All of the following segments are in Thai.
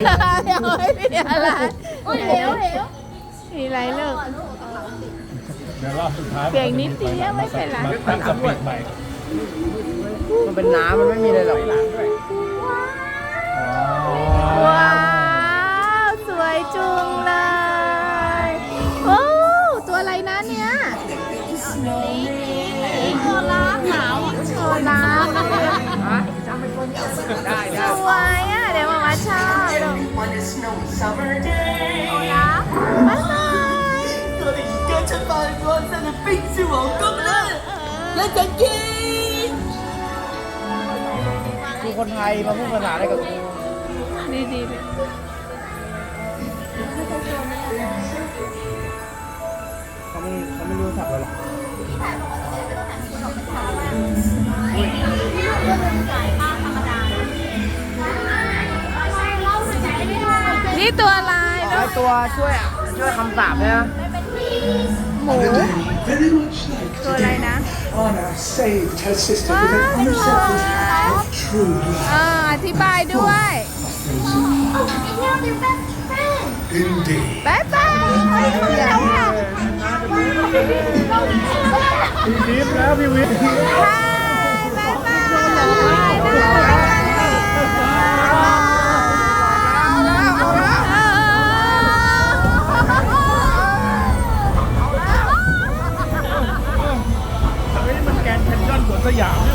ยังไม่มีอะไรเหวเหวมีอะไรลูกเดี๋ยวรอบสุดท้ายเสียงนิดเดียวไม่เป็นไรมาตั้งสปีดใหม่มันเป็นน้ำมันไม่มีอะไรหรอกว้าว สวยจุงเลย โอ้ ตัวอะไรนะเนี่ยตัวลาขาวตัวลาฮะจำเป็นคนได้สได้วยอะ ร็วมามาชอบโอ้ยะบ๊ายบาย 너는이คนไทยมาพูดภาษาได้กับกูดีดีเลยเขาไม่เขาไม่รู้สับเลยหรอก ตัวอะไรไอลูกตัวช่วยอะช่วยคำสาปเนี่ยนะหมู Very much like ตัวอะไรนะ Anna saved her sister ว้า with ว an สวย unselfish, true love. อ่าอธิบายด้วย Indeed. บายบายแล้วค่ะพี่วิทย์แล้วพี่วิทย์บา สวนสยาม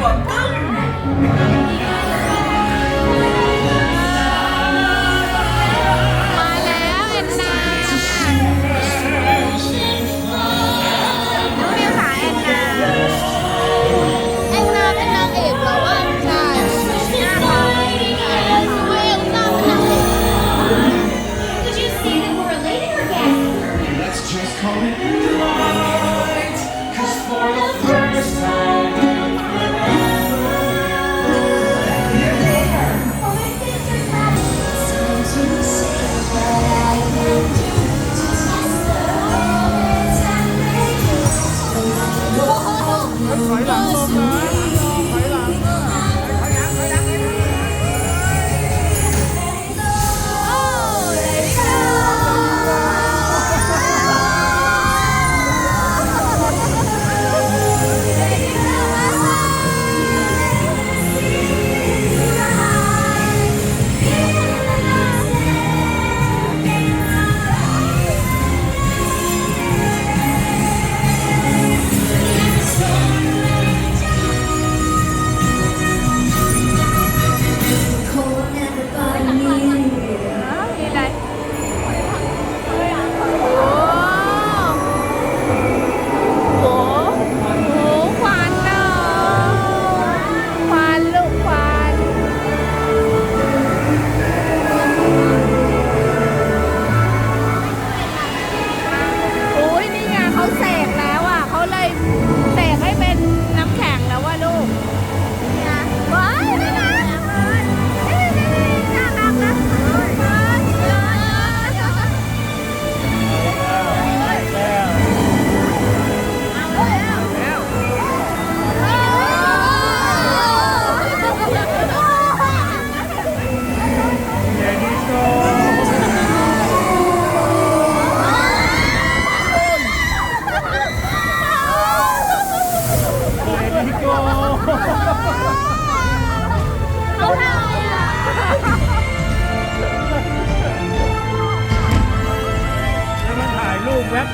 왔다. ถอ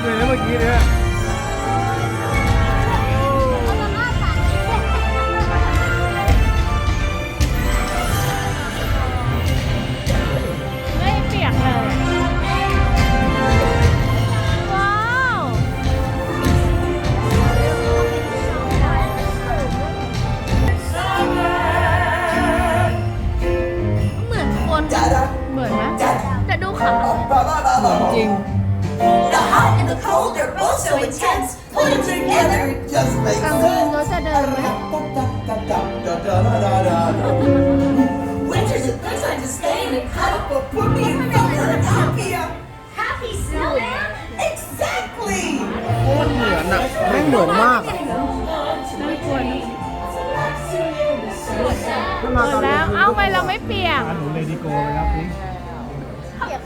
เลยเมื่อกี้เนี่ยไม่เปียกเลย ว้าว เหมือนคน เหมือนไหมแต่ดูขำ จริงะเดินไหม Winter's a good time to stay in a cuddle, but put me in color and happier. Happy snowman? Exactly. มันเหมือนอะแม่งเหมือนมากอะน่ากลัวนะถ้ามาหมตอดนแล้ว เอ้าทำไมเราไม่เปียกอะหนูเลดี้โกเลยครับพี่